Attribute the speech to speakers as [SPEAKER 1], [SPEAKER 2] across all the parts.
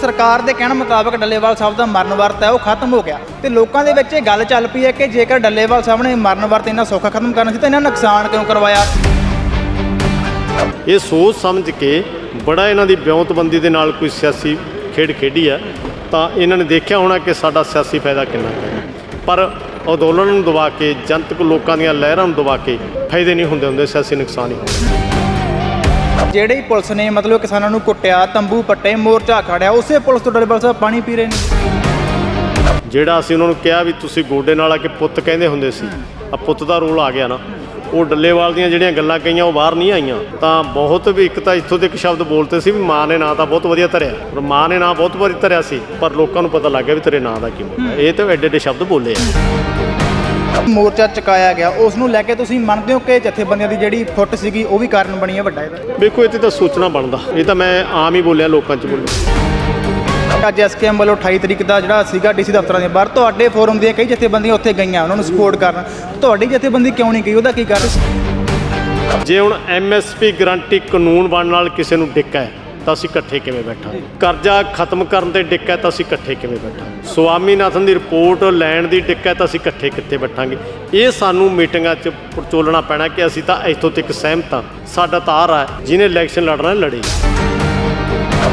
[SPEAKER 1] ਸਰਕਾਰ ਦੇ ਕਹਿਣ ਮੁਤਾਬਕ ਡੱਲੇਵਾਲ ਸਾਹਿਬ ਦਾ ਮਰਨ ਵਰਤ ਹੈ, ਉਹ ਖਤਮ ਹੋ ਗਿਆ। ਤੇ ਲੋਕਾਂ ਦੇ ਵਿੱਚ ਇਹ ਗੱਲ ਚੱਲ ਪਈ ਹੈ ਕਿ ਜੇਕਰ ਡੱਲੇਵਾਲ ਸਾਹਿਬ ਨੇ ਮਰਨ ਵਰਤ ਇੰਨਾ ਸੌਖਾ ਖਤਮ ਕਰਨਾ ਸੀ ਤਾਂ ਇਹਨਾਂ ਨੁਕਸਾਨ ਕਿਉਂ ਕਰਵਾਇਆ?
[SPEAKER 2] ਇਹ ਸੋਚ ਸਮਝ ਕੇ ਬੜਾ ਇਹਨਾਂ ਦੀ ਵਿਉਂਤਬੰਦੀ ਦੇ ਨਾਲ ਕੋਈ ਸਿਆਸੀ ਖੇਡ ਖੇਡੀ ਆ, ਤਾਂ ਇਹਨਾਂ ਨੇ ਦੇਖਿਆ ਹੋਣਾ ਕਿ ਸਾਡਾ ਸਿਆਸੀ ਫਾਇਦਾ ਕਿੰਨਾ ਹੈ। ਪਰ ਅੰਦੋਲਨ ਨੂੰ ਦਬਾ ਕੇ, ਜਨਤਕ ਲੋਕਾਂ ਦੀਆਂ ਲਹਿਰਾਂ ਨੂੰ ਦਬਾ ਕੇ ਫਾਇਦੇ ਨਹੀਂ ਹੁੰਦੇ ਹੁੰਦੇ, ਸਿਆਸੀ ਨੁਕਸਾਨ ਹੀ ਹੁੰਦੇ।
[SPEAKER 1] ਜਿਹੜੀ ਪੁਲਿਸ ਨੇ ਮਤਲਬ ਕਿਸਾਨਾਂ ਨੂੰ ਕੁੱਟਿਆ, ਤੰਬੂ ਪੱਟੇ, ਮੋਰਚਾ ਖੜਿਆ, ਉਸੇ ਪੁਲਿਸ ਤੋਂ ਡੱਲੇਵਾਲ ਸਾਹਿਬ ਪਾਣੀ ਪੀ ਰਹੇ ਨੇ।
[SPEAKER 2] ਜਿਹੜਾ ਅਸੀਂ ਉਹਨਾਂ ਨੂੰ ਕਿਹਾ ਵੀ ਤੁਸੀਂ ਗੋਡੇ ਨਾਲ ਆ ਕੇ ਪੁੱਤ ਕਹਿੰਦੇ ਹੁੰਦੇ ਸੀ, ਆ ਪੁੱਤ ਦਾ ਰੋਲ ਆ ਗਿਆ ਨਾ, ਉਹ ਡੱਲੇਵਾਲ ਦੀਆਂ ਜਿਹੜੀਆਂ ਗੱਲਾਂ ਕਹੀਆਂ ਉਹ ਬਾਹਰ ਨਹੀਂ ਆਈਆਂ। ਤਾਂ ਬਹੁਤ ਵੀ ਇੱਕ ਤਾਂ ਇੱਥੋਂ ਦੇ ਇੱਕ ਸ਼ਬਦ ਬੋਲਤੇ ਸੀ ਵੀ ਮਾਂ ਨੇ ਨਾਂ ਤਾਂ ਬਹੁਤ ਵਧੀਆ ਧਰਿਆ, ਪਰ ਮਾਂ ਨੇ ਨਾਂ ਬਹੁਤ ਵਧੀਆ ਧਰਿਆ ਸੀ, ਪਰ ਲੋਕਾਂ ਨੂੰ ਪਤਾ ਲੱਗ ਗਿਆ ਵੀ ਤੇਰੇ ਨਾਂ ਦਾ ਕੀ ਮਤਲਬ ਇਹ ਤਾਂ ਐਡੇ ਐਡੇ ਸ਼ਬਦ ਬੋਲੇ ਆ।
[SPEAKER 1] ਮੋਰਚਾ ਚੁਕਾਇਆ ਗਿਆ। ਉਸ ਨੂੰ ਲੈ ਕੇ ਤੁਸੀਂ ਮੰਨਦੇ ਹੋ ਕਿ ਜਥੇਬੰਦੀਆਂ ਦੀ ਜਿਹੜੀ ਫੁੱਟ ਸੀਗੀ ਉਹ ਵੀ ਕਾਰਨ ਬਣੀ ਹੈ ਵੱਡਾ ਇਹਦਾ?
[SPEAKER 2] ਵੇਖੋ 'ਤੇ ਤਾਂ ਸੋਚਣਾ ਬਣਦਾ। ਇਹ ਤਾਂ ਮੈਂ ਆਮ ਹੀ ਬੋਲਿਆ ਲੋਕਾਂ 'ਚ ਬੋਲਿਆ।
[SPEAKER 1] ਅੱਜ ਐਸਕੇਐਮ ਵੱਲੋਂ 28 ਤਰੀਕ ਦਾ ਜਿਹੜਾ ਸੀਗਾ ਡੀਸੀ ਦਫ਼ਤਰਾਂ ਦੇ ਬਾਹਰ ਤੁਹਾਡੇ ਫੋਰਮ ਦੀਆਂ ਕਈ ਜਥੇਬੰਦੀਆਂ ਉੱਥੇ ਗਈਆਂ ਉਹਨਾਂ ਨੂੰ ਸਪੋਰਟ ਕਰਨ। ਤੁਹਾਡੀ ਜਥੇਬੰਦੀ ਕਿਉਂ ਨਹੀਂ ਗਈ? ਉਹਦਾ ਕੀ ਕਾਰਨ?
[SPEAKER 2] ਜੇ ਹੁਣ ਐਮਐਸਪੀ ਗਰੰਟੀ ਕਾਨੂੰਨ ਬਣਨ ਨਾਲ ਕਿਸੇ ਨੂੰ ਡਿੱਕਾ ਹੈ ਤਾਂ ਅਸੀਂ ਇਕੱਠੇ ਕਿਵੇਂ ਬੈਠਾਂਗੇ ਕਰਜ਼ਾ ਖਤਮ ਕਰਨ ਤੇ ਡਿੱਕਾ ਹੈ ਤਾਂ ਅਸੀਂ ਇਕੱਠੇ ਕਿਵੇਂ ਬੈਠਾਂਗੇ ਸਵਾਮੀਨਾਥਨ ਦੀ ਰਿਪੋਰਟ ਲੈਣ ਦੀ ਡਿੱਕਾ ਹੈ ਤਾਂ ਅਸੀਂ ਇਕੱਠੇ ਕਿੱਥੇ ਬੈਠਾਂਗੇ? ਇਹ ਸਾਨੂੰ ਮੀਟਿੰਗਾਂ 'ਚ ਪਰਚੋਲਣਾ ਪੈਣਾ ਕਿ ਅਸੀਂ ਤਾਂ ਇੱਥੋਂ ਤੱਕ ਸਹਿਮਤ ਹਾਂ। ਸਾਡਾ ਤਾਰ ਹੈ, ਜਿਹਨੇ ਇਲੈਕਸ਼ਨ ਲੜਨਾ ਲੜੇ।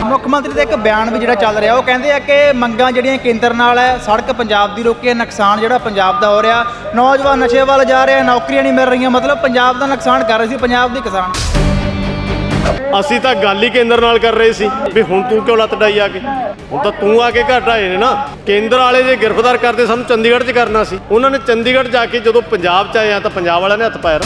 [SPEAKER 1] ਮੁੱਖ ਮੰਤਰੀ ਦਾ ਇੱਕ ਬਿਆਨ ਵੀ ਜਿਹੜਾ ਚੱਲ ਰਿਹਾ, ਉਹ ਕਹਿੰਦੇ ਆ ਕਿ ਮੰਗਾਂ ਜਿਹੜੀਆਂ ਕੇਂਦਰ ਨਾਲ ਹੈ, ਸੜਕ ਪੰਜਾਬ ਦੀ ਰੋਕੀ ਹੈ ਨੁਕਸਾਨ ਜਿਹੜਾ ਪੰਜਾਬ ਦਾ ਹੋ ਰਿਹਾ, ਨੌਜਵਾਨ ਨਸ਼ੇ ਵੱਲ ਜਾ ਰਿਹਾ, ਨੌਕਰੀਆਂ ਨਹੀਂ ਮਿਲ ਰਹੀਆਂ, ਮਤਲਬ ਪੰਜਾਬ ਦਾ ਨੁਕਸਾਨ ਕਰ ਰਹੇ ਸੀ ਪੰਜਾਬ ਦੇ ਕਿਸਾਨ।
[SPEAKER 2] ਅਸੀਂ ਤਾਂ ਗੱਲ ਹੀ ਕੇਂਦਰ ਨਾਲ ਕਰ ਰਹੇ ਸੀ ਵੀ ਹੁਣ ਤੂੰ ਕਿਉਂ ਲੱਤ ਡਾਈ ਆ ਕੇ? ਹੁਣ ਤਾਂ ਤੂੰ ਆ ਕੇ ਘਰ ਢਾਏ ਨੇ ਨਾ। ਕੇਂਦਰ ਵਾਲੇ ਜੇ ਗ੍ਰਿਫਤਾਰ ਕਰਦੇ ਸਾਨੂੰ ਚੰਡੀਗੜ੍ਹ 'ਚ ਕਰਨਾ ਸੀ। ਉਹਨਾਂ ਨੇ ਚੰਡੀਗੜ੍ਹ ਜਾ ਕੇ ਜਦੋਂ ਪੰਜਾਬ 'ਚ ਆਏ ਆ ਤਾਂ ਪੰਜਾਬ ਵਾਲਿਆਂ ਨੇ ਹੱਥ ਪਾਇਆ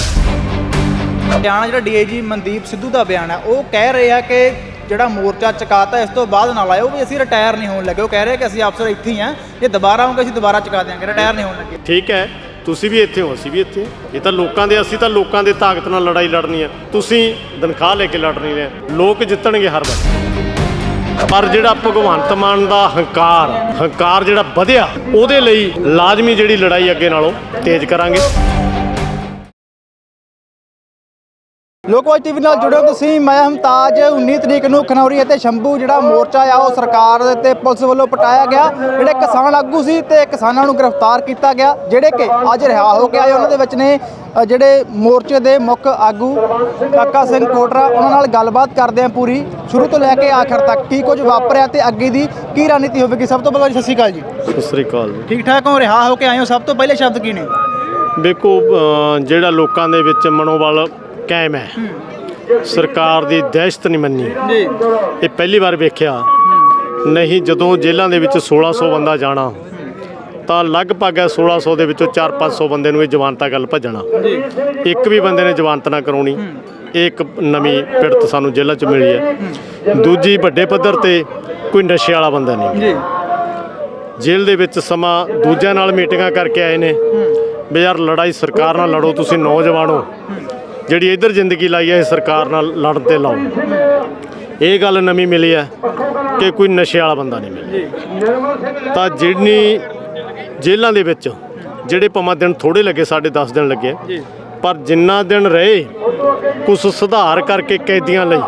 [SPEAKER 1] ਬਿਆਨ ਜਿਹੜਾ ਡੀਏਜੀ ਮਨਦੀਪ ਸਿੱਧੂ ਦਾ ਬਿਆਨ ਹੈ ਉਹ ਕਹਿ ਰਹੇ ਆ ਕਿ ਜਿਹੜਾ ਮੋਰਚਾ ਚਕਾਤਾ ਇਸ ਤੋਂ ਬਾਅਦ ਨਾਲ ਆਇਓ ਵੀ ਅਸੀਂ ਰਿਟਾਇਰ ਨਹੀਂ ਹੋਣ ਲੱਗੇ। ਉਹ ਕਹਿ ਰਹੇ ਕਿ ਅਸੀਂ ਅਫਸਰ ਇੱਥੇ ਹੀ ਆ। ਜੇ ਦੁਬਾਰਾ ਆਉਂਗੇ ਅਸੀਂ ਦੁਬਾਰਾ ਚਕਾ ਦਿਆਂਗੇ। ਰਿਟਾਇਰ ਨਹੀਂ ਹੋਣ ਲੱਗੇ।
[SPEAKER 2] ਠੀਕ ਹੈ। ਤੁਸੀਂ ਵੀ ਇੱਥੇ ਹੋ, ਅਸੀਂ ਵੀ ਇੱਥੇ ਇਹ ਤਾਂ ਲੋਕਾਂ ਦੇ, ਅਸੀਂ ਤਾਂ ਲੋਕਾਂ ਦੇ ਤਾਕਤ ਨਾਲ ਲੜਾਈ ਲੜਨੀ ਹੈ। ਤੁਸੀਂ ਤਨਖਾਹ ਲੈ ਕੇ ਲੜਨੀ ਨਹੀਂ ਰਹੇ ਲੋਕ ਜਿੱਤਣਗੇ ਹਰ ਵਾਰ ਪਰ ਜਿਹੜਾ ਭਗਵੰਤ ਮਾਨ ਦਾ ਹੰਕਾਰ ਹੰਕਾਰ ਜਿਹੜਾ ਵਧਿਆ, ਉਹਦੇ ਲਈ ਲਾਜ਼ਮੀ ਜਿਹੜੀ ਲੜਾਈ ਅੱਗੇ ਨਾਲੋਂ ਤੇਜ਼ ਕਰਾਂਗੇ।
[SPEAKER 1] ਲੋਕਵਾਜ ਟੀਵੀ ਨਾਲ ਜੁੜਿਓ ਤੁਸੀਂ। ਮੈਂ ਹਮਤਾਜ 19 ਤਰੀਕ ਨੂੰ ਖਨੌਰੀ ਅਤੇ ਸ਼ੰਭੂ ਜਿਹੜਾ ਮੋਰਚਾ ਆ ਉਹ ਸਰਕਾਰ ਤੇ ਪੁਲਿਸ ਵੱਲੋਂ ਪਟਾਇਆ ਗਿਆ। ਜਿਹੜੇ ਕਿਸਾਨ ਆਗੂ ਸੀ ਤੇ ਕਿਸਾਨਾਂ ਨੂੰ ਗ੍ਰਿਫਤਾਰ ਕੀਤਾ ਗਿਆ ਜਿਹੜੇ ਕਿ ਅੱਜ ਰਿਹਾ ਹੋ ਕੇ ਆਏ। ਉਹਨਾਂ ਦੇ ਵਿੱਚ ਨੇ ਜਿਹੜੇ ਮੋਰਚੇ ਦੇ ਮੁੱਖ ਆਗੂ ਕਾਕਾ ਸਿੰਘ ਕੋਟਰਾ ਉਹਨਾਂ ਨਾਲ ਗੱਲਬਾਤ ਕਰਦੇ ਆ ਪੂਰੀ। ਸ਼ੁਰੂ ਤੋਂ ਲੈ ਕੇ ਆਖਰ ਤੱਕ ਕੀ ਕੁਝ ਵਾਪਰਿਆ ਤੇ ਅੱਗੇ ਦੀ ਕੀ ਰਣਨੀਤੀ ਹੋਵੇਗੀ? ਸਭ ਤੋਂ ਪਹਿਲਾਂ ਜੀ ਸਤਿ ਸ਼੍ਰੀ ਅਕਾਲ ਜੀ।
[SPEAKER 2] ਸਤਿ ਸ੍ਰੀ ਅਕਾਲ ਜੀ।
[SPEAKER 1] ਠੀਕ ਠਾਕ ਹੋ ਰਿਹਾ ਹੋ ਕੇ ਆਏ ਹੋ? ਸਭ ਤੋਂ ਪਹਿਲੇ ਸ਼ਬਦ ਕੀ ਨੇ?
[SPEAKER 2] ਅ, ਜਿਹੜਾ ਲੋਕਾਂ ਦੇ ਵਿੱਚ ਮਨੋਬਲ ਕਾਇਮ ਹੈ। ਸਰਕਾਰ ਦੀ ਦਹਿਸ਼ਤ ਨਹੀਂ ਮੰਨੀ।
[SPEAKER 1] ਜੀ।
[SPEAKER 2] ਇਹ ਪਹਿਲੀ ਵਾਰ ਵੇਖਿਆ। ਨਹੀਂ ਜਦੋਂ ਜੇਲ੍ਹਾਂ ਦੇ ਵਿੱਚ 1600 ਬੰਦਾ ਜਾਣਾ ਤਾਂ ਲਗਭਗ ਹੈ 1600 ਦੇ ਵਿੱਚੋਂ 4-500 ਬੰਦੇ ਨੂੰ ਇਹ ਜਵਾਨਤਾ ਗੱਲ ਭੱਜਣਾ। ਇੱਕ ਵੀ ਬੰਦੇ ਨੇ ਜਵਾਨਤ ਨਾ ਕਰਾਉਣੀ। ਇਹ ਇੱਕ ਨਵੀਂ ਪਿੜਤ ਸਾਨੂੰ ਜੇਲ੍ਹਾਂ 'ਚ ਮਿਲੀ ਹੈ। ਦੂਜੀ ਵੱਡੇ ਪੱਧਰ ਤੇ ਕੋਈ ਨਸ਼ੇ ਵਾਲਾ ਬੰਦਾ ਨਹੀਂ।
[SPEAKER 1] ਜੀ।
[SPEAKER 2] ਜੇਲ੍ਹ ਦੇ ਵਿੱਚ ਸਮਾਂ ਦੂਜਿਆਂ ਨਾਲ ਮੀਟਿੰਗਾਂ ਕਰਕੇ ਆਏ ਨੇ। ਵੀ ਯਾਰ ਲੜਾਈ ਸਰਕਾਰ ਨਾਲ ਲੜੋ ਤੁਸੀਂ ਨੌਜਵਾਨੋ ਜਿਹੜੀ ਇੱਧਰ ਜ਼ਿੰਦਗੀ ਲਾਈ ਹੈ ਇਹ ਸਰਕਾਰ ਨਾਲ ਲੜਨ ਤੇ ਲਾਓ ਇਹ ਗੱਲ ਨਵੀਂ ਮਿਲੀ ਹੈ ਕਿ ਕੋਈ ਨਸ਼ੇ ਵਾਲਾ ਬੰਦਾ ਨਹੀਂ ਮਿਲਿਆ। ਤਾਂ ਜਿਹੜੀ ਜੇਲ੍ਹਾਂ ਦੇ ਵਿੱਚ ਜਿਹੜੇ ਭਾਵੇਂ ਦਿਨ ਥੋੜੇ ਲੱਗੇ ਸਾਡੇ 10 ਦਿਨ ਲੱਗੇ, ਪਰ ਜਿੰਨਾ ਦਿਨ ਰਹੇ ਕੁਝ ਸੁਧਾਰ ਕਰਕੇ ਕੈਦੀਆਂ ਲਈ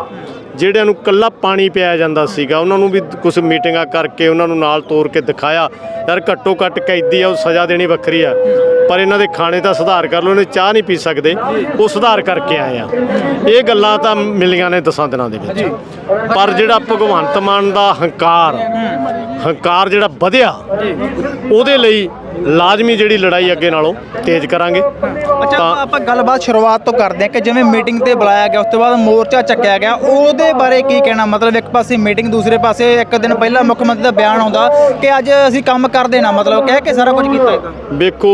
[SPEAKER 2] ਜਿਹੜਿਆਂ ਨੂੰ ਕੱਲਾ ਪਾਣੀ ਪਿਆਇਆ ਜਾਂਦਾ ਸੀਗਾ, ਉਹਨਾਂ ਨੂੰ ਵੀ ਕੁਝ ਮੀਟਿੰਗਾਂ ਕਰਕੇ ਉਹਨਾਂ ਨੂੰ ਨਾਲ ਤੋਰ ਕੇ ਦਿਖਾਇਆ। ਯਾਰ ਘੱਟੋ ਘੱਟ ਕੈਦੀ ਆ, ਉਹ ਸਜ਼ਾ ਦੇਣੀ ਵੱਖਰੀ ਆ। ਪਰ ਇਹਨਾਂ ਦੇ ਖਾਣੇ ਦਾ ਸੁਧਾਰ ਕਰ ਲਓ ਇਹਨੇ ਚਾਹ ਨਹੀਂ ਪੀ ਸਕਦੇ, ਉਹ ਸੁਧਾਰ ਕਰਕੇ ਆਏ ਆ। ਇਹ ਗੱਲਾਂ ਤਾਂ ਮਿਲੀਆਂ ਨੇ ਦਸਾਂ ਦਿਨਾਂ ਦੇ ਵਿੱਚ। ਪਰ ਜਿਹੜਾ ਭਗਵੰਤ ਮਾਨ ਦਾ ਹੰਕਾਰ ਹੰਕਾਰ ਜਿਹੜਾ ਵਧਿਆ, ਉਹਦੇ ਲਈ ਲਾਜ਼ਮੀ ਜਿਹੜੀ ਲੜਾਈ ਅੱਗੇ ਨਾਲੋਂ ਤੇਜ਼ ਕਰਾਂਗੇ।
[SPEAKER 1] ਅੱਛਾ ਆਪਾਂ ਗੱਲਬਾਤ ਸ਼ੁਰੂਆਤ ਤੋਂ ਕਰਦੇ ਹਾਂ ਕਿ ਜਿਵੇਂ ਮੀਟਿੰਗ ਤੇ ਬੁਲਾਇਆ ਗਿਆ ਉਸ ਤੋਂ ਬਾਅਦ ਮੋਰਚਾ ਚੱਕਿਆ ਗਿਆ ਉਹਦੇ ਬਾਰੇ ਕੀ ਕਹਿਣਾ? ਮਤਲਬ ਇੱਕ ਪਾਸੇ ਮੀਟਿੰਗ ਦੂਸਰੇ ਪਾਸੇ ਇੱਕ ਦਿਨ ਪਹਿਲਾਂ ਮੁੱਖ ਮੰਤਰੀ ਦਾ ਬਿਆਨ ਆਉਂਦਾ ਕਿ ਅੱਜ ਅਸੀਂ ਕੰਮ ਕਰ ਦੇਣਾ ਮਤਲਬ ਕਹਿ ਕੇ ਸਾਰਾ ਕੁਝ ਕੀਤਾ ਇਹ ਤਾਂ
[SPEAKER 2] ਵੇਖੋ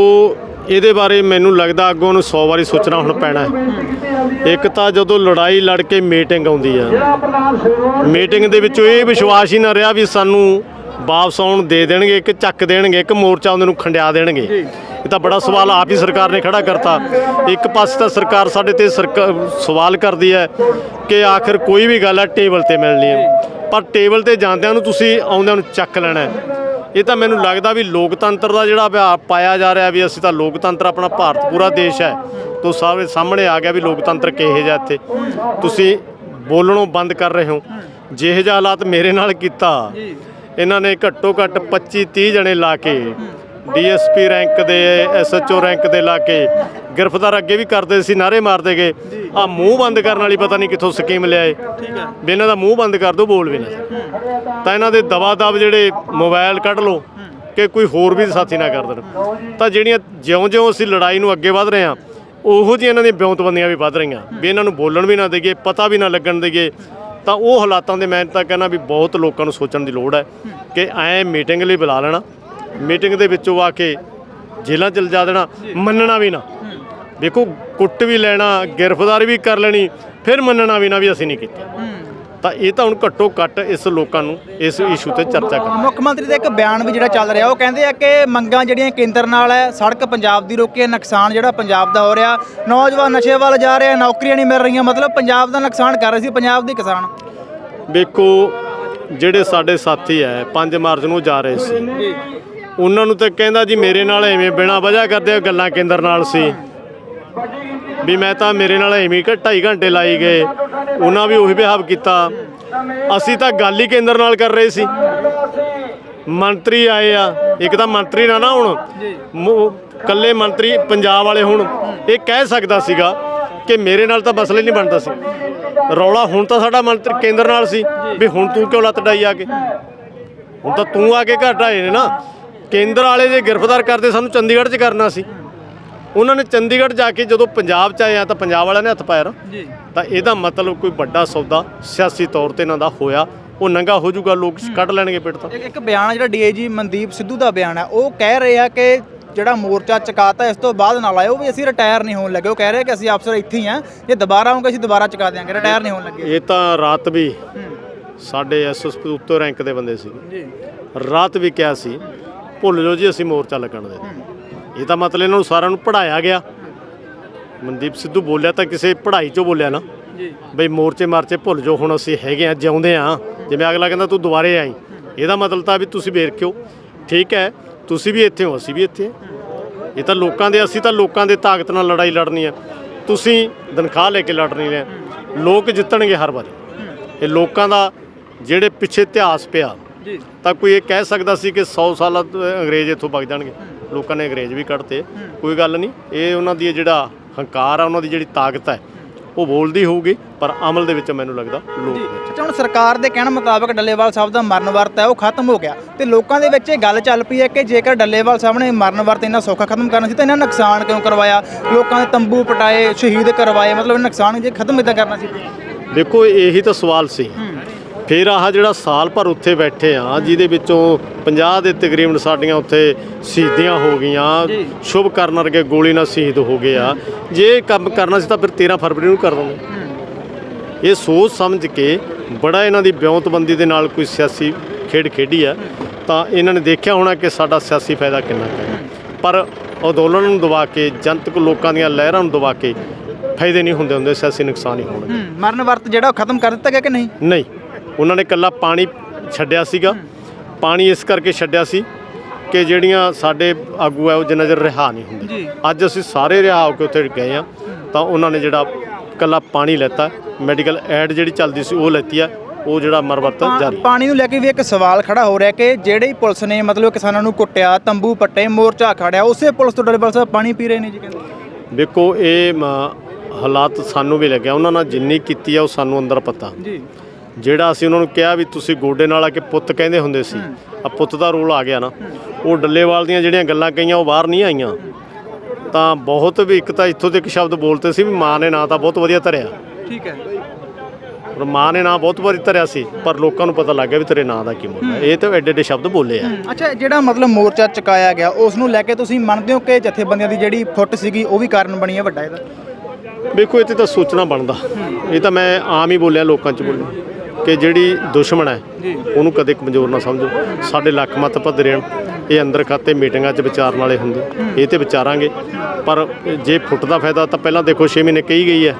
[SPEAKER 2] ਇਹਦੇ ਬਾਰੇ ਮੈਨੂੰ ਲੱਗਦਾ ਅੱਗੋਂ ਨੂੰ 100 ਵਾਰੀ ਸੋਚਣਾ ਹੁਣ ਪੈਣਾ ਹੈ। ਇੱਕ ਤਾਂ ਜਦੋਂ ਲੜਾਈ ਲੜ ਕੇ ਮੀਟਿੰਗ ਆਉਂਦੀ ਆ ਮੀਟਿੰਗ ਦੇ ਵਿੱਚੋਂ ਇਹ ਵਿਸ਼ਵਾਸ ਹੀ ਨਾ ਰਿਹਾ ਵੀ ਸਾਨੂੰ ਵਾਪਸ ਆਉਣ ਦੇ ਦੇਣਗੇ ਇੱਕ ਚੱਕ ਦੇਣਗੇ ਇੱਕ ਮੋਰਚਾ ਉਹਨਾਂ ਨੂੰ ਖੰਡਿਆ ਦੇਣਗੇ। ਇਹ ਤਾਂ ਬੜਾ ਸਵਾਲ ਆਪ ਹੀ ਸਰਕਾਰ ਨੇ ਖੜਾ ਕਰਤਾ। ਇੱਕ ਪਾਸੇ ਤਾਂ ਸਰਕਾਰ ਸਾਡੇ ਤੇ ਸਵਾਲ ਕਰਦੀ ਹੈ ਕਿ ਆਖਰ ਕੋਈ ਵੀ ਗੱਲ ਹੈ ਟੇਬਲ ਤੇ ਮਿਲਣੀ ਹੈ। ਪਰ ਟੇਬਲ ਤੇ ਜਾਂਦਿਆਂ ਨੂੰ ਤੁਸੀਂ ਆਉਂਦਿਆਂ ਨੂੰ ਚੱਕ ਲੈਣਾ ਹੈ। ਇਹ ਤਾਂ ਮੈਨੂੰ ਲੱਗਦਾ ਵੀ ਲੋਕਤੰਤਰ ਦਾ ਜਿਹੜਾ ਪਾਇਆ ਜਾ ਰਿਹਾ ਵੀ ਅਸੀਂ ਤਾਂ ਲੋਕਤੰਤਰ ਆਪਣਾ ਭਾਰਤ ਪੂਰਾ ਦੇਸ਼ ਹੈ। ਤੋਂ ਸਾਰੇ ਸਾਹਮਣੇ ਆ ਗਿਆ ਵੀ ਲੋਕਤੰਤਰ ਕਿਹੋ ਜਿਹਾ ਇੱਥੇ। ਤੁਸੀਂ ਬੋਲਣੋਂ ਬੰਦ ਕਰ ਰਹੇ ਹੋ। ਜਿਹੇ ਜਿਹਾ ਹਾਲਾਤ ਮੇਰੇ ਨਾਲ ਕੀਤਾ। ਇਹਨਾਂ ਨੇ ਘੱਟੋ ਘੱਟ 25 30 ਜਣੇ ਲਾ ਕੇ, ਡੀਐਸਪੀ ਰੈਂਕ ਦੇ, ਐਸਐਚਓ ਰੈਂਕ ਦੇ ਲਾ ਕੇ ਗ੍ਰਿਫਤਾਰ ਅੱਗੇ ਵੀ ਕਰਦੇ ਸੀ ਨਾਰੇ ਮਾਰਦੇ ਗਏ। ਆ ਮੂੰਹ ਬੰਦ ਕਰਨ ਵਾਲੀ ਪਤਾ ਨਹੀਂ ਕਿੱਥੋਂ ਸਕੀਮ ਲਿਆਏ। ਵੀ ਇਹਨਾਂ ਦਾ ਮੂੰਹ ਬੰਦ ਕਰ ਦੋ ਬੋਲ ਵੀ ਨਾ ਤਾਂ ਇਹਨਾਂ ਦੇ ਦਵਾ ਦਬ ਜਿਹੜੇ ਮੋਬਾਈਲ ਕੱਢ ਲਓ ਕਿ ਕੋਈ ਹੋਰ ਵੀ ਸਾਥੀ ਨਾ ਕਰ ਦੇਣ। ਤਾਂ ਜਿਹੜੀਆਂ ਜਿਉਂ-ਜਿਉਂ ਅਸੀਂ ਲੜਾਈ ਨੂੰ ਅੱਗੇ ਵਧ ਰਹੇ ਹਾਂ, ਉਹੋ ਜਿਹੀ ਇਹਨਾਂ ਦੀਆਂ ਬਿਉਂਤਬੰਦੀਆਂ ਵੀ ਵਧ ਰਹੀਆਂ। ਵੀ ਇਹਨਾਂ ਨੂੰ ਬੋਲਣ ਵੀ ਨਾ ਦੇਈਏ, ਪਤਾ ਵੀ ਨਾ ਲੱਗਣ ਦੇਈਏ। ਤਾਂ ਉਹ ਹਾਲਾਤਾਂ ਦੇ ਮੈਂ ਤਾਂ ਕਹਿੰਦਾ ਵੀ ਬਹੁਤ ਲੋਕਾਂ ਨੂੰ ਸੋਚਣ ਦੀ ਲੋੜ ਹੈ ਕਿ ਐ ਮੀਟਿੰਗ ਲਈ ਬੁਲਾ ਲੈਣਾ, ਮੀਟਿੰਗ ਦੇ ਵਿੱਚੋਂ ਆ ਕੇ ਜੇਲ੍ਹਾਂ 'ਚ ਜਾ ਦੇਣਾ, ਮੰਨਣਾ ਵੀ ਨਾ। ਦੇਖੋ ਕੁੱਟ ਵੀ ਲੈਣਾ, ਗ੍ਰਿਫਤਾਰ ਵੀ ਕਰ ਲੈਣੀ, ਫਿਰ ਮੰਨਣਾ ਵੀ ਨਾ ਵੀ ਅਸੀਂ ਨਹੀਂ ਕੀਤਾ। ਤਾਂ ਇਹ ਤਾਂ ਹੁਣ ਘੱਟੋ ਘੱਟ ਇਸ ਲੋਕਾਂ ਨੂੰ ਇਸ ਇਸ਼ੂ ਤੇ ਚਰਚਾ ਕਰਨੀ
[SPEAKER 1] ਮੁੱਖ ਮੰਤਰੀ ਦਾ ਇੱਕ ਬਿਆਨ ਵੀ ਜਿਹੜਾ ਚੱਲ ਰਿਹਾ ਉਹ ਕਹਿੰਦੇ ਆ ਕਿ ਮੰਗਾਂ ਜਿਹੜੀਆਂ ਕੇਂਦਰ ਨਾਲ ਹੈ ਸੜਕ ਪੰਜਾਬ ਦੀ ਰੋਕੀ ਹੈ ਨੁਕਸਾਨ ਜਿਹੜਾ ਪੰਜਾਬ ਦਾ ਹੋ ਰਿਹਾ ਨੌਜਵਾਨ ਨਸ਼ੇ ਵੱਲ ਜਾ ਰਹੇ ਨੌਕਰੀਆਂ ਨਹੀਂ ਮਿਲ ਰਹੀਆਂ ਮਤਲਬ ਪੰਜਾਬ ਦਾ ਨੁਕਸਾਨ ਕਰ ਰਹੇ ਸੀ ਪੰਜਾਬ ਦੇ ਕਿਸਾਨ।
[SPEAKER 2] ਵੇਖੋ ਜਿਹੜੇ ਸਾਡੇ ਸਾਥੀ ਐ 5 ਮਾਰਚ ਨੂੰ ਜਾ ਰਹੇ ਸੀ ਉਹਨਾਂ ਨੂੰ ਤਾਂ ਕਹਿੰਦਾ ਜੀ ਮੇਰੇ ਨਾਲ ਐਵੇਂ ਬਿਨਾ ਵਜ੍ਹਾ ਕਰਦੇ ਗੱਲਾਂ ਕੇਂਦਰ ਨਾਲ ਸੀ। ਵੀ ਮੈਂ ਤਾਂ ਮੇਰੇ ਨਾਲ ਐਵੇਂ ਕਿ 2.5 ਘੰਟੇ ਲਾਈ ਗਏ। ਉਹਨਾਂ ਵੀ ਉਹੀ ਵਿਹਾਵ ਕੀਤਾ। ਅਸੀਂ ਤਾਂ ਗੱਲ ਹੀ ਕੇਂਦਰ ਨਾਲ ਕਰ ਰਹੇ ਸੀ। ਮੰਤਰੀ ਆਏ ਆ। ਇੱਕ ਤਾਂ ਮੰਤਰੀ ਨਾ ਨਾ ਹੁਣ। ਮੁ- ਕੱਲੇ ਮੰਤਰੀ ਪੰਜਾਬ ਵਾਲੇ ਹੁਣ। ਇਹ ਕਹਿ ਸਕਦਾ ਸੀਗਾ ਕਿ ਮੇਰੇ ਨਾਲ ਤਾਂ ਮਸਲਾ ਹੀ ਨਹੀਂ ਬਣਦਾ ਸੀ। ਰੌਲਾ ਹੁਣ ਤਾਂ ਸਾਡਾ ਮੰਤਰੀ ਕੇਂਦਰ ਨਾਲ ਸੀ ਵੀ ਹੁਣ ਤੂੰ ਕਿਉਂ ਲੱਤ ਡਾਈ ਆ ਕੇ? ਹੁਣ ਤਾਂ ਤੂੰ ਆ ਕੇ ਘਰ ਢਾਏ ਨੇ ਨਾ। ਕੇਂਦਰ ਵਾਲੇ ਜੇ ਗ੍ਰਿਫਤਾਰ ਕਰਦੇ, ਸਾਨੂੰ ਚੰਡੀਗੜ੍ਹ 'ਚ ਕਰਨਾ ਸੀ। ਉਹਨਾਂ ਨੇ ਚੰਡੀਗੜ੍ਹ ਜਾ ਕੇ ਜਦੋਂ ਪੰਜਾਬ 'ਚ ਆਏ ਆ ਤਾਂ ਪੰਜਾਬ ਵਾਲਿਆਂ ਨੇ ਹੱਥ ਪਾਇਆ ਨਾ।
[SPEAKER 1] ਜੀ।
[SPEAKER 2] ਤਾਂ ਇਹਦਾ ਮਤਲਬ ਕੋਈ ਵੱਡਾ ਸੌਦਾ ਸਿਆਸੀ ਤੌਰ ਤੇ ਇਹਨਾਂ ਦਾ ਹੋਇਆ। ਉਹ ਨੰਗਾ ਹੋ ਜਾਊਗਾ ਲੋਕ ਕੱਢ ਲੈਣਗੇ ਪਿੱਟ ਤਾਂ।
[SPEAKER 1] ਇੱਕ ਬਿਆਨ ਜਿਹੜਾ ਡੀਏਜੀ ਮਨਦੀਪ ਸਿੱਧੂ ਦਾ ਬਿਆਨ ਹੈ ਉਹ ਕਹਿ ਰਹੇ ਆ ਕਿ ਜਿਹੜਾ ਮੋਰਚਾ ਚਕਾਤਾ ਇਸ ਤੋਂ ਬਾਅਦ ਨਾਲ ਆਇਓ ਵੀ ਅਸੀਂ ਰਿਟਾਇਰ ਨਹੀਂ ਹੋਣ ਲੱਗੇ। ਉਹ ਕਹਿ ਰਹੇ ਕਿ ਅਸੀਂ ਅਫਸਰ ਇੱਥੇ ਹੀ ਆ ਜੇ ਦੁਬਾਰਾ ਆਉਂਗੇ ਅਸੀਂ ਦੁਬਾਰਾ ਚਕਾ ਦਿਆਂਗੇ ਰਿਟਾਇਰ ਨਹੀਂ ਹੋਣ ਲੱਗੇ।
[SPEAKER 2] ਇਹ ਤਾਂ ਰਾਤ ਵੀ ਸਾਡੇ ਐਸਐਸਪੀ ਉੱਤੋਂ ਰੈਂਕ ਦੇ ਬੰਦੇ ਸੀ।
[SPEAKER 1] ਜੀ।
[SPEAKER 2] ਰਾਤ ਵੀ ਕਿਹਾ ਸੀ ਭੁੱਲ ਜਾਓ ਜੀ ਅਸੀਂ ਮੋਰਚਾ ਲੱਗਣ ਦੇ। ਇਹ ਤਾਂ ਮਤਲਬ ਇਹਨਾਂ ਨੂੰ ਸਾਰਿਆਂ ਨੂੰ ਪੜਾਇਆ ਗਿਆ। ਮਨਦੀਪ ਸਿੱਧੂ ਬੋਲਿਆ ਤਾਂ ਕਿਸੇ ਪੜ੍ਹਾਈ 'ਚੋਂ ਬੋਲਿਆ ਨਾ।
[SPEAKER 1] ਜੀ।
[SPEAKER 2] ਬਈ ਮੋਰਚੇ ਮਾਰਚੇ ਭੁੱਲ ਜਾਓ ਹੁਣ ਅਸੀਂ ਹੈਗੇ ਆ ਜਿਉਂਦੇ ਆ ਜਿਵੇਂ ਅਗਲਾ ਕਹਿੰਦਾ ਤੂੰ ਦੁਬਾਰੇ ਆਈ। ਇਹਦਾ ਮਤਲਬ ਤਾਂ ਵੀ ਤੁਸੀਂ ਵੇਰਖਿਓ ਠੀਕ ਹੈ ਤੁਸੀਂ ਵੀ ਇੱਥੇ ਹੋ ਅਸੀਂ ਵੀ ਇੱਥੇ ਹਾਂ। ਇਹ ਤਾਂ ਲੋਕਾਂ ਦੇ ਅਸੀਂ ਤਾਂ ਲੋਕਾਂ ਦੇ ਤਾਕਤ ਨਾਲ ਲੜਾਈ ਲੜਨੀ ਹੈ। ਤੁਸੀਂ ਤਨਖਾਹ ਲੈ ਕੇ ਲੜਨੀ ਹੈ। ਲੋਕ ਜਿੱਤਣਗੇ ਹਰ ਵਾਰੀ। ਇਹ ਲੋਕਾਂ ਦਾ ਜਿਹੜੇ ਪਿੱਛੇ ਇਤਿਹਾਸ ਪਿਆ
[SPEAKER 1] ਜੀ।
[SPEAKER 2] ਤਾਂ ਕੋਈ ਇਹ ਕਹਿ ਸਕਦਾ ਸੀ ਕਿ 100 ਸਾਲਾਂ ਤੋਂ ਅੰਗਰੇਜ਼ ਇੱਥੋਂ ਵਗ ਜਾਣਗੇ। ਲੋਕਾਂ ਨੇ ਅੰਗਰੇਜ਼ ਵੀ ਕੱਢਤੇ। ਕੋਈ ਗੱਲ ਨਹੀਂ ਇਹ ਉਹਨਾਂ ਦੀ ਜਿਹੜਾ ਹੰਕਾਰ ਆ ਉਹਨਾਂ ਦੀ ਜਿਹੜੀ ਤਾਕਤ ਹੈ ਉਹ ਬੋਲਦੀ ਹੋਊਗੀ ਪਰ ਅਮਲ ਦੇ ਵਿੱਚ ਮੈਨੂੰ ਲੱਗਦਾ ਲੋਕ ਵਿੱਚ
[SPEAKER 1] ਅੱਛਾ ਹੁਣ ਸਰਕਾਰ ਦੇ ਕਹਿਣ ਮੁਤਾਬਕ ਡੱਲੇਵਾਲ ਸਾਹਿਬ ਦਾ ਮਰਨ ਵਰਤ ਹੈ ਉਹ ਖਤਮ ਹੋ ਗਿਆ। ਤੇ ਲੋਕਾਂ ਦੇ ਵਿੱਚ ਇਹ ਗੱਲ ਚੱਲ ਪਈ ਹੈ ਕਿ ਜੇਕਰ ਡੱਲੇਵਾਲ ਸਾਹਿਬ ਨੇ ਮਰਨ ਵਰਤ ਇੰਨਾ ਸੌਖਾ ਖਤਮ ਕਰਨਾ ਸੀ ਤਾਂ ਇਹਨਾਂ ਨੁਕਸਾਨ ਕਿਉਂ ਕਰਵਾਇਆ? ਲੋਕਾਂ ਦੇ ਤੰਬੂ ਪਟਾਏ ਸ਼ਹੀਦ ਕਰਵਾਏ ਮਤਲਬ ਨੁਕਸਾਨ ਜੇ ਖਤਮ ਇਦਾਂ ਕਰਨਾ ਸੀ।
[SPEAKER 2] ਦੇਖੋ ਇਹੀ ਤਾਂ ਸਵਾਲ ਸੀ। ਫਿਰ ਆਹ ਜਿਹੜਾ ਸਾਲ ਭਰ ਉੱਥੇ ਬੈਠੇ ਆ ਜਿਹਦੇ ਵਿੱਚੋਂ 50 ਦੇ ਤਕਰੀਬਨ ਸਾਡੀਆਂ ਉੱਥੇ ਸ਼ਹੀਦੀਆਂ ਹੋ ਗਈਆਂ। ਸ਼ੁਭ ਕਰਨ ਵਰਗੇ ਗੋਲੀ ਨਾਲ ਸ਼ਹੀਦ ਹੋ ਗਏ ਆ। ਜੇ ਕੰਮ ਕਰਨਾ ਸੀ ਤਾਂ ਫਿਰ 13 ਫਰਵਰੀ ਨੂੰ ਕਰ ਦਿੰਦੇ ਇਹ ਸੋਚ ਸਮਝ ਕੇ ਬੜਾ ਇਹਨਾਂ ਦੀ ਬਿਉਂਤਬੰਦੀ ਦੇ ਨਾਲ ਕੋਈ ਸਿਆਸੀ ਖੇਡ ਖੇਡੀ ਆ। ਤਾਂ ਇਹਨਾਂ ਨੇ ਦੇਖਿਆ ਹੋਣਾ ਕਿ ਸਾਡਾ ਸਿਆਸੀ ਫਾਇਦਾ ਕਿੰਨਾ ਹੈ। ਪਰ ਅੰਦੋਲਨ ਨੂੰ ਦਬਾ ਕੇ ਜਨਤਕ ਲੋਕਾਂ ਦੀਆਂ ਲਹਿਰਾਂ ਨੂੰ ਦਬਾ ਕੇ ਫਾਇਦੇ ਨਹੀਂ ਹੁੰਦੇ ਹੁੰਦੇ ਸਿਆਸੀ ਨੁਕਸਾਨ ਹੀ ਹੋਣਗੇ।
[SPEAKER 1] ਮਰਨ ਵਰਤ ਜਿਹੜਾ ਉਹ ਖਤਮ ਕਰ ਦਿੱਤਾ ਗਿਆ ਕਿ ਨਹੀਂ?
[SPEAKER 2] ਨਹੀਂ। ਉਹਨਾਂ ਨੇ ਕੱਲਾ ਪਾਣੀ ਛੱਡਿਆ ਸੀਗਾ। ਪਾਣੀ ਇਸ ਕਰਕੇ ਛੱਡਿਆ ਸੀ ਕਿ ਜਿਹੜੀਆਂ ਸਾਡੇ ਆਗੂ ਹੈ ਉਹ ਜਿੰਨਾ ਚਿਰ ਰਿਹਾ ਨਹੀਂ ਹੁੰਦੇ। ਅੱਜ ਅਸੀਂ ਸਾਰੇ ਰਿਹਾ ਹੋ ਕੇ ਉੱਥੇ ਗਏ ਆ ਤਾਂ ਉਹਨਾਂ ਨੇ ਜਿਹੜਾ ਕੱਲਾ ਪਾਣੀ ਲੈਤਾ ਮੈਡੀਕਲ ਐਡ ਜਿਹੜੀ ਚੱਲਦੀ ਸੀ ਉਹ ਲੈਤੀ ਆ ਉਹ ਜਿਹੜਾ ਮਰਵਰਤ ਜਾਰੀ।
[SPEAKER 1] ਪਾਣੀ ਨੂੰ ਲੈ ਕੇ ਵੀ ਇੱਕ ਸਵਾਲ ਖੜਾ ਹੋ ਰਿਹਾ ਕਿ ਜਿਹੜੀ ਪੁਲਿਸ ਨੇ ਮਤਲਬ ਕਿਸਾਨਾਂ ਨੂੰ ਕੁੱਟਿਆ ਤੰਬੂ ਪੱਟੇ ਮੋਰਚਾ ਖੜਿਆ ਉਸੇ ਪੁਲਿਸ ਤੋਂ ਡੱਲੇਵਾਲ ਸਾਹਿਬ ਪਾਣੀ ਪੀ ਰਹੇ ਨੇ ਜੀ ਕਹਿੰਦੇ।
[SPEAKER 2] ਵੇਖੋ ਇਹ ਹਾਲਾਤ ਸਾਨੂੰ ਵੀ ਲੱਗਿਆ ਉਹਨਾਂ ਨਾਲ ਜਿੰਨੀ ਕੀਤੀ ਆ ਉਹ ਸਾਨੂੰ ਅੰਦਰ ਪਤਾ।
[SPEAKER 1] ਜੀ।
[SPEAKER 2] ਜਿਹੜਾ ਅਸੀਂ ਉਹਨਾਂ ਨੂੰ ਕਿਹਾ ਵੀ ਤੁਸੀਂ ਗੋਡੇ ਨਾਲ ਆ ਕੇ ਪੁੱਤ ਕਹਿੰਦੇ ਹੁੰਦੇ ਸੀ ਆ ਪੁੱਤ ਦਾ ਰੋਲ ਆ ਗਿਆ ਨਾ ਉਹ ਡੱਲੇਵਾਲ ਦੀਆਂ ਜਿਹੜੀਆਂ ਗੱਲਾਂ ਕਹੀਆਂ ਉਹ ਬਾਹਰ ਨਹੀਂ ਆਈਆਂ। ਤਾਂ ਬਹੁਤ ਵੀ ਇੱਕ ਤਾਂ ਇੱਥੋਂ ਦੇ ਇੱਕ ਸ਼ਬਦ ਬੋਲਤੇ ਸੀ ਵੀ ਮਾਂ ਨੇ ਨਾਂ ਤਾਂ ਬਹੁਤ ਵਧੀਆ ਧਰਿਆ।
[SPEAKER 1] ਠੀਕ ਹੈ।
[SPEAKER 2] ਪਰ ਮਾਂ ਨੇ ਨਾਂ ਬਹੁਤ ਵਾਰੀ ਧਰਿਆ ਸੀ ਪਰ ਲੋਕਾਂ ਨੂੰ ਪਤਾ ਲੱਗ ਗਿਆ ਵੀ ਤੇਰੇ ਨਾਂ ਦਾ ਕੀ ਮੁੱਲ ਹੈ। ਇਹ ਤਾਂ ਐਡੇ ਐਡੇ ਸ਼ਬਦ ਬੋਲੇ ਆ।
[SPEAKER 1] ਅੱਛਾ ਜਿਹੜਾ ਮਤਲਬ ਮੋਰਚਾ ਚੁਕਾਇਆ ਗਿਆ ਉਸ ਨੂੰ ਲੈ ਕੇ ਤੁਸੀਂ ਮੰਨਦੇ ਹੋ ਕਿ ਜਥੇਬੰਦੀਆਂ ਦੀ ਜਿਹੜੀ ਫੁੱਟ ਸੀਗੀ ਉਹ ਵੀ ਕਾਰਨ ਬਣੀ ਹੈ ਵੱਡਾ ਇਹਦਾ?
[SPEAKER 2] ਵੇਖੋ ਇੱਥੇ ਤਾਂ ਸੋਚਣਾ ਬਣਦਾ। ਇਹ ਤਾਂ ਮੈਂ ਆਮ ਹੀ ਬੋਲਿਆ ਲੋਕਾਂ 'ਚ ਬੋਲਿਆ। ਕਿ ਜਿਹੜੀ ਦੁਸ਼ਮਣ ਹੈ ਉਹਨੂੰ ਕਦੇ ਕਮਜ਼ੋਰ ਨਾ ਸਮਝੋ। ਸਾਡੇ ਲੱਖ ਮਤ ਪੱਧਰੇ ਹਨ। ਇਹ ਅੰਦਰ ਖਾਤੇ ਮੀਟਿੰਗਾਂ 'ਚ ਵਿਚਾਰਨ ਵਾਲੇ ਹੁੰਦੇ। ਇਹ ਤੇ ਵਿਚਾਰਾਂਗੇ। ਪਰ ਜੇ ਫੁੱਟ ਦਾ ਫਾਇਦਾ ਤਾਂ ਪਹਿਲਾਂ ਦੇਖੋ 6 ਮਹੀਨੇ ਕਹੀ ਗਈ ਹੈ।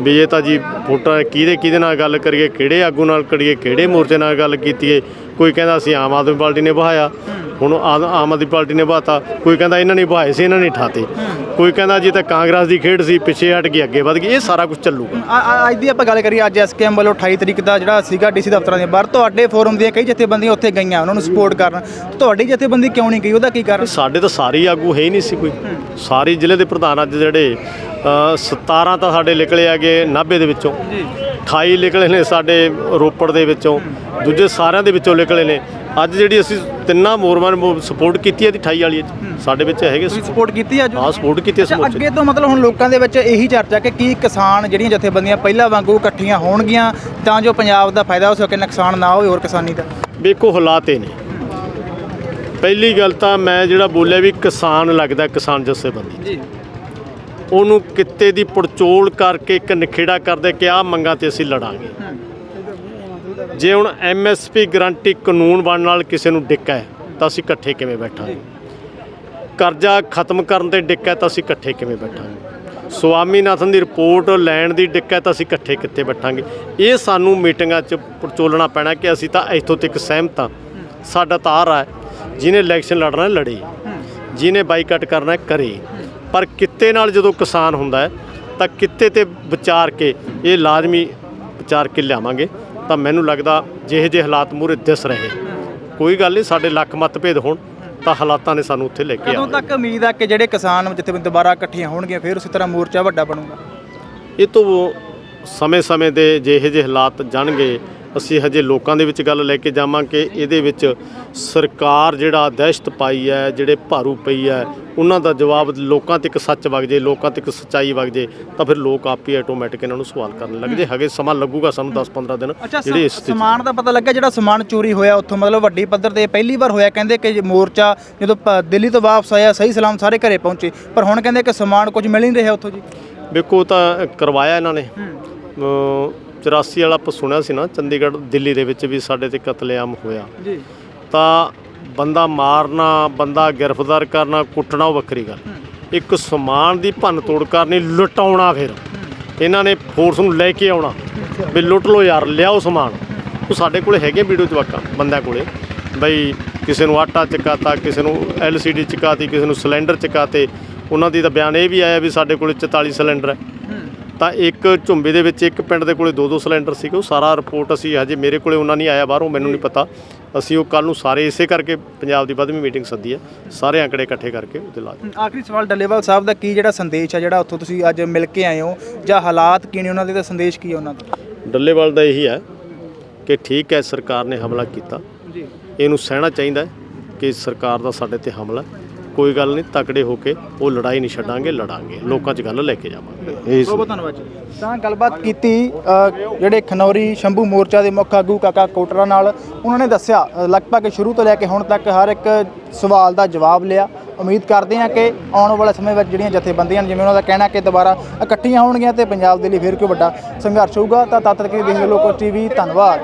[SPEAKER 2] ਵੀ ਇਹ ਤਾਂ ਜੀ ਫੁੱਟ ਕਿਹਦੇ ਕਿਹਦੇ ਨਾਲ ਗੱਲ ਕਰੀਏ? ਕਿਹੜੇ ਆਗੂ ਨਾਲ ਕਰੀਏ? ਕਿਹੜੇ ਮੋਰਚੇ ਨਾਲ ਗੱਲ ਕੀਤੀਏ? ਕੋਈ ਕਹਿੰਦਾ ਅਸੀਂ ਆਮ ਆਦਮੀ ਪਾਰਟੀ ਨੇ ਬਹਾਇਆ ਹੁਣ ਆਮ ਆਦਮੀ ਪਾਰਟੀ ਨੇ ਬਹਾਤਾ ਕੋਈ ਕਹਿੰਦਾ ਇਹਨਾਂ ਨੇ ਬਹਾਏ ਸੀ ਇਹਨਾਂ ਨੇ ਠਾਤੇ। ਕੋਈ ਕਹਿੰਦਾ ਜੀ ਤਾਂ ਕਾਂਗਰਸ ਦੀ ਖੇਡ ਸੀ ਪਿੱਛੇ ਹਟ ਗਈ ਅੱਗੇ ਵਧ ਗਈ। ਇਹ ਸਾਰਾ ਕੁਝ ਚੱਲੂਗਾ।
[SPEAKER 1] ਅੱਜ ਦੀ ਆਪਾਂ ਗੱਲ ਕਰੀਏ ਅੱਜ ਐਸਕੇਐਮ ਵੱਲੋਂ 28 ਤਰੀਕ ਦਾ ਜਿਹੜਾ ਸੀਗਾ ਡੀਸੀ ਦਫ਼ਤਰਾਂ ਦੇ ਬਾਹਰ ਤੁਹਾਡੇ ਫੋਰਮ ਦੀਆਂ ਕਈ ਜਥੇਬੰਦੀਆਂ ਉੱਥੇ ਗਈਆਂ ਉਹਨਾਂ ਨੂੰ ਸਪੋਰਟ ਕਰਨ। ਤੁਹਾਡੀ ਜਥੇਬੰਦੀ ਕਿਉਂ ਨਹੀਂ ਗਈ? ਉਹਦਾ ਕੀ ਕਾਰਨ?
[SPEAKER 2] ਸਾਡੇ ਤਾਂ ਸਾਰੇ ਆਗੂ ਹੈ ਹੀ ਨਹੀਂ ਸੀ ਕੋਈ। ਸਾਰੇ ਜ਼ਿਲ੍ਹੇ ਦੇ ਪ੍ਰਧਾਨ ਅੱਜ ਜਿਹੜੇ ਅ, 17 ਤਾਂ ਸਾਡੇ ਨਿਕਲੇ ਹੈਗੇ ਨਾਭੇ ਦੇ ਵਿੱਚੋਂ। 28 ਨਿਕਲੇ ਨੇ ਸਾਡੇ ਰੋਪੜ ਦੇ ਵਿੱਚੋਂ ਦੂਜੇ ਸਾਰਿਆਂ ਦੇ ਵਿੱਚੋਂ ਨਿਕਲੇ ਨੇ। ਅੱਜ ਜਿਹੜੀ ਅਸੀਂ ਤਿੰਨਾਂ ਮੋਰਮਾਂ ਨੂੰ ਸਪੋਰਟ ਕੀਤੀ ਹੈ ਦੀ 28 ਵਾਲੀ ਸਾਡੇ ਵਿੱਚ ਹੈਗੇ
[SPEAKER 1] ਸਪੋਰਟ ਕੀਤੀ ਅੱਜ?
[SPEAKER 2] ਹਾਂ ਸਪੋਰਟ ਕੀਤੀ ਮੋਰਚੇ
[SPEAKER 1] ਅੱਗੇ ਤੋਂ। ਮਤਲਬ ਹੁਣ ਲੋਕਾਂ ਦੇ ਵਿੱਚ ਇਹੀ ਚਰਚਾ ਕਿ ਕੀ ਕਿਸਾਨ ਜਿਹੜੀਆਂ ਜਥੇਬੰਦੀਆਂ ਪਹਿਲਾਂ ਵਾਂਗੂ ਇਕੱਠੀਆਂ ਹੋਣਗੀਆਂ ਤਾਂ ਜੋ ਪੰਜਾਬ ਦਾ ਫਾਇਦਾ ਹੋ ਸਕੇ ਨੁਕਸਾਨ ਨਾ ਹੋਵੇ ਹੋਰ ਕਿਸਾਨੀ ਦਾ?
[SPEAKER 2] ਵੇਖੋ ਹਾਲਾਤ ਇਹ ਨੇ। ਪਹਿਲੀ ਗੱਲ ਤਾਂ ਮੈਂ ਜਿਹੜਾ ਬੋਲਿਆ ਵੀ ਕਿਸਾਨ ਲੱਗਦਾ ਕਿਸਾਨ ਜਥੇਬੰਦੀ।
[SPEAKER 1] ਜੀ।
[SPEAKER 2] ਉਹਨੂੰ ਕਿੱਤੇ ਦੀ ਪੜਚੋਲ ਕਰਕੇ ਇੱਕ ਨਿਖੇੜਾ ਕਰਦੇ ਕਿ ਆਹ ਮੰਗਾਂ ਤੇ ਅਸੀਂ ਲੜਾਂਗੇ। ਜੇ ਹੁਣ ਐਮਐਸਪੀ ਗਰੰਟੀ ਕਾਨੂੰਨ ਬਣਨ ਨਾਲ ਕਿਸੇ ਨੂੰ ਡਿੱਕਾ ਹੈ, ਤਾਂ ਅਸੀਂ ਇਕੱਠੇ ਕਿਵੇਂ ਬੈਠਾਂਗੇ? ਕਰਜ਼ਾ ਖਤਮ ਕਰਨ ਤੇ ਡਿੱਕਾ ਹੈ, ਤਾਂ ਅਸੀਂ ਇਕੱਠੇ ਕਿਵੇਂ ਬੈਠਾਂਗੇ? ਸਵਾਮੀਨਾਥਨ ਦੀ ਰਿਪੋਰਟ ਲੈਣ ਦੀ ਡਿੱਕਾ ਹੈ, ਤਾਂ ਅਸੀਂ ਇਕੱਠੇ ਕਿੱਥੇ ਬੈਠਾਂਗੇ? ਇਹ ਸਾਨੂੰ ਮੀਟਿੰਗਾਂ 'ਚ ਪੜਚੋਲਣਾ ਪੈਣਾ ਕਿ ਅਸੀਂ ਤਾਂ ਇੱਥੋਂ ਤੱਕ ਸਹਿਮਤ ਹਾਂ। ਸਾਡਾ ਤਾਰ ਹੈ, ਜਿਹਨੇ ਇਲੈਕਸ਼ਨ ਲੜਨਾ ਲੜੇ। ਜਿਹਨੇ ਬਾਈਕਾਟ ਕਰਨਾ ਕਰੇ। ਪਰ ਕਿੱਤੇ ਨਾਲ ਜਦੋਂ ਕਿਸਾਨ ਹੁੰਦਾ ਹੈ ਤਾਂ ਕਿੱਤੇ ਤੇ ਵਿਚਾਰ ਕੇ ਇਹ ਲਾਜ਼ਮੀ ਵਿਚਾਰ ਕੇ ਲਿਆਵਾਂਗੇ ਤਾਂ ਮੈਨੂੰ ਲੱਗਦਾ ਜਿਹੇ ਜਿਹੇ ਹਾਲਾਤ ਮੂਰੇ ਦਿਸ ਰਹੇ ਕੋਈ ਗੱਲ ਨਹੀਂ ਸਾਡੇ ਲੱਖ ਮਤਭੇਦ ਹੋਣ ਤਾਂ ਹਾਲਾਤਾਂ ਨੇ ਸਾਨੂੰ ਉੱਥੇ ਲੈ ਕੇ
[SPEAKER 1] ਕਦੋਂ
[SPEAKER 2] ਆਉਣਾ
[SPEAKER 1] ਤੱਕ ਉਮੀਦ ਆ ਕਿ ਜਿਹੜੇ ਕਿਸਾਨ ਜਥੇਬੰਦੀ ਦੁਬਾਰਾ ਇਕੱਠੀਆਂ ਹੋਣਗੀਆਂ ਫਿਰ ਉਸੇ ਤਰ੍ਹਾਂ ਮੋਰਚਾ ਵੱਡਾ ਬਣੂਗਾ?
[SPEAKER 2] ਇਹ ਤੋਂ ਸਮੇਂ-ਸਮੇਂ ਦੇ ਜਿਹੇ ਜਿਹੇ ਹਾਲਾਤ ਜਾਣਗੇ ਅਸੀਂ ਹਜੇ ਲੋਕਾਂ ਦੇ ਵਿੱਚ ਗੱਲ ਲੈ ਕੇ ਜਾਵਾਂਗੇ। ਇਹਦੇ ਵਿੱਚ ਸਰਕਾਰ ਜਿਹੜਾ ਦਹਿਸ਼ਤ ਪਾਈ ਹੈ ਜਿਹੜੇ ਭਾਰੂ ਪਈ ਹੈ ਉਹਨਾਂ ਦਾ ਜਵਾਬ ਲੋਕਾਂ ਤੱਕ ਸੱਚ ਵਗ ਜੇ ਲੋਕਾਂ ਤੱਕ ਸੱਚਾਈ ਵਗ ਜੇ ਤਾਂ ਫਿਰ ਲੋਕ ਆਪ ਹੀ ਆਟੋਮੈਟਿਕ ਇਹਨਾਂ ਨੂੰ ਸਵਾਲ ਕਰਨ ਲੱਗ ਜੇ। ਹਗੇ ਸਮਾਂ ਲੱਗੂਗਾ ਸਾਨੂੰ 10-15 ਦਿਨ ਜਿਹੜੇ
[SPEAKER 1] ਸਮਾਨ ਦਾ ਪਤਾ ਲੱਗਾ ਜਿਹੜਾ ਸਮਾਨ ਚੋਰੀ ਹੋਇਆ ਉੱਥੋਂ ਮਤਲਬ ਵੱਡੀ ਪੱਧਰ ਤੇ ਪਹਿਲੀ ਵਾਰ ਹੋਇਆ ਕਹਿੰਦੇ ਕਿ ਮੋਰਚਾ ਜਦੋਂ ਦਿੱਲੀ ਤੋਂ ਵਾਪਸ ਆਇਆ ਸਹੀ ਸਲਾਮ ਸਾਰੇ ਘਰੇ ਪਹੁੰਚੇ ਪਰ ਹੁਣ ਕਹਿੰਦੇ ਕਿ ਸਮਾਨ ਕੁਝ ਮਿਲ ਨਹੀਂ ਰਿਹਾ ਉੱਥੋਂ ਜੀ।
[SPEAKER 2] ਵੇਖੋ ਤਾਂ ਕਰਵਾਇਆ ਇਹਨਾਂ ਨੇ। ਅ, 84 ਵਾਲਾ ਆਪਾਂ ਸੁਣਿਆ ਸੀ ਨਾ ਚੰਡੀਗੜ੍ਹ ਦਿੱਲੀ ਦੇ ਵਿੱਚ ਵੀ ਸਾਡੇ ਤੇ ਕਤਲੇਆਮ ਹੋਇਆ।
[SPEAKER 1] ਜੀ।
[SPEAKER 2] ਤਾਂ ਬੰਦਾ ਮਾਰਨਾ ਬੰਦਾ ਗ੍ਰਿਫਤਾਰ ਕਰਨਾ ਕੁੱਟਣਾ ਉਹ ਵੱਖਰੀ ਗੱਲ। ਇੱਕ ਸਮਾਨ ਦੀ ਭੰਨ ਤੋੜ ਕਰਨੀ ਲੁਟਾਉਣਾ ਫਿਰ। ਇਹਨਾਂ ਨੇ ਫੋਰਸ ਨੂੰ ਲੈ ਕੇ ਆਉਣਾ ਵੀ ਲੁੱਟ ਲਓ ਯਾਰ ਲਿਆਓ ਸਮਾਨ। ਉਹ ਸਾਡੇ ਕੋਲੇ ਹੈਗੇ ਵੀਡੀਓ ਜਵਾਕਾਂ ਬੰਦਿਆਂ ਕੋਲੇ। ਬਈ ਕਿਸੇ ਨੂੰ ਆਟਾ ਚਕਾਤਾ ਕਿਸੇ ਨੂੰ ਐਲਸੀਡੀ ਚਕਾਤੀ ਕਿਸੇ ਨੂੰ ਸਿਲੰਡਰ ਚਕਾਤੇ। ਉਹਨਾਂ ਦੀ ਤਾਂ ਬਿਆਨ ਇਹ ਵੀ ਆਇਆ ਵੀ ਸਾਡੇ ਕੋਲੇ 44 ਸਿਲੰਡਰ ਹੈ। ਤਾਂ ਇੱਕ ਝੁੰਬੇ ਦੇ ਵਿੱਚ ਇੱਕ ਪਿੰਡ ਦੇ ਕੋਲੇ ਦੋ ਦੋ ਸਿਲੰਡਰ ਸੀਗੇ ਉਹ ਸਾਰਾ ਰਿਪੋਰਟ ਅਸੀਂ ਹਜੇ ਮੇਰੇ ਕੋਲੇ ਉਹਨਾਂ ਨਹੀਂ ਆਇਆ ਬਾਹਰੋਂ ਮੈਨੂੰ ਨਹੀਂ ਪਤਾ ਅਸੀਂ ਉਹ ਕੱਲ ਨੂੰ ਸਾਰੇ ਇਸੇ ਕਰਕੇ ਪੰਜਾਬ ਦੀ ਵੱਧਵੀਂ ਮੀਟਿੰਗ ਸੱਦੀ ਹੈ ਸਾਰੇ ਆંકੜੇ ਇਕੱਠੇ ਕਰਕੇ ਉਹਦੇ ਲਾ।
[SPEAKER 1] ਆਖਰੀ ਸਵਾਲ ਡੱਲੇਵਾਲ ਸਾਹਿਬ ਦਾ ਕੀ ਜਿਹੜਾ ਸੰਦੇਸ਼ ਹੈ ਜਿਹੜਾ ਉੱਥੋਂ ਤੁਸੀਂ ਅੱਜ ਮਿਲ ਕੇ ਆਏ ਹੋ ਜਾਂ ਹਾਲਾਤ ਕੀ ਨੇ ਉਹਨਾਂ ਦੇ ਤਾਂ ਸੰਦੇਸ਼ ਕੀ ਹੈ ਉਹਨਾਂ ਦਾ
[SPEAKER 2] ਡੱਲੇਵਾਲ ਦਾ ਇਹੀ ਹੈ ਕਿ ਠੀਕ ਹੈ ਸਰਕਾਰ ਨੇ ਹਮਲਾ ਕੀਤਾ
[SPEAKER 1] ਜੀ
[SPEAKER 2] ਇਹਨੂੰ ਸਹਿਣਾ ਚਾਹੀਦਾ ਕਿ ਸਰਕਾਰ ਦਾ ਸਾਡੇ ਤੇ ਹਮਲਾ। ਕੋਈ ਗੱਲ ਨਹੀਂ ਤਕੜੇ ਹੋ ਕੇ ਉਹ ਲੜਾਈ ਨਹੀਂ ਛੱਡਾਂਗੇ ਲੜਾਂਗੇ। ਲੋਕਾਂ 'ਚ ਗੱਲ ਲੈ ਕੇ ਜਾਵਾਂਗੇ।
[SPEAKER 1] ਬਹੁਤ ਬਹੁਤ ਧੰਨਵਾਦ ਜੀ। ਤਾਂ ਗੱਲਬਾਤ ਕੀਤੀ ਅ, ਜਿਹੜੇ ਖਨੌਰੀ ਸ਼ੰਭੂ ਮੋਰਚਾ ਦੇ ਮੁੱਖ ਆਗੂ ਕਾਕਾ ਕੋਟਰਾ ਨਾਲ ਉਹਨਾਂ ਨੇ ਦੱਸਿਆ ਅ, ਲਗਭਗ ਸ਼ੁਰੂ ਤੋਂ ਲੈ ਕੇ ਹੁਣ ਤੱਕ ਹਰ ਇੱਕ ਸਵਾਲ ਦਾ ਜਵਾਬ ਲਿਆ। ਉਮੀਦ ਕਰਦੇ ਹਾਂ ਕਿ ਆਉਣ ਵਾਲੇ ਸਮੇਂ ਵਿੱਚ ਜਿਹੜੀਆਂ ਜਥੇਬੰਦੀਆਂ ਨੇ ਜਿਵੇਂ ਉਹਨਾਂ ਦਾ ਕਹਿਣਾ ਕਿ ਦੁਬਾਰਾ ਇਕੱਠੀਆਂ ਹੋਣਗੀਆਂ ਤੇ ਪੰਜਾਬ ਦੇ ਲਈ ਫਿਰ ਕੋਈ ਵੱਡਾ ਸੰਘਰਸ਼ ਹੋਊਗਾ ਤਾਂ ਤਦ ਤੱਕ ਦੇਖਦੇ ਲੋਕੋ ਟੀਵੀ ਧੰਨਵਾਦ।